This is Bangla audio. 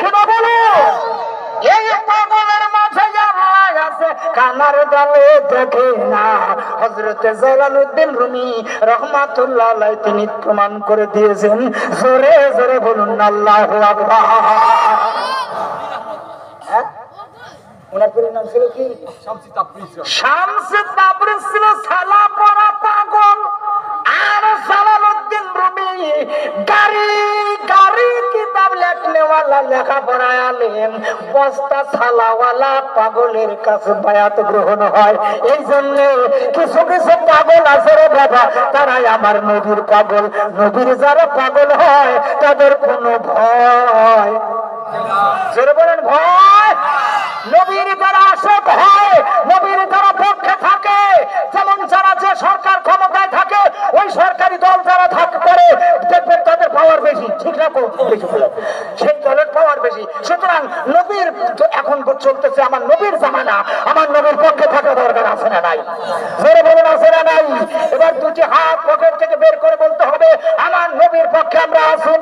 কিনা বলো? এই পাগলের মাঝে আল্লাহ আছে কানার দলে দেখে না। হজরতে জালালউদ্দিন রুমি রহমাতুল্লাহ তিনি প্রমাণ করে দিয়েছেন জোরে জোরে বলুন আল্লাহু আকবার। হ্যাঁ? ওনার পুরো নাম ছিল কি? শামসে তাবরিজ ছিল সালা পাগলের কাছে বায়াত গ্রহণ হয়। এই জন্য কিছু কিছু পাগল আছে রে বাবা, তারাই আমার নবীর পাগল। নবীর যারা পাগল হয়, তাদের কোনো ভয়। জোরে ভয়? নবীর যারা আশক হয়, নবীর পাওয়ার বেশি ঠিক না সেই দলের পাওয়ার বেশি। সুতরাং নবীর এখন চলতেছে আমার নবীর জামানা। আমার নবীর পক্ষে থাকা দরকার আছে না নাই? জোরে বলুন, আছে না নাই? এবার দুটি হাত পকেট থেকে বের করে বলতে হবে, আমার নবীর পক্ষে আমরা আছি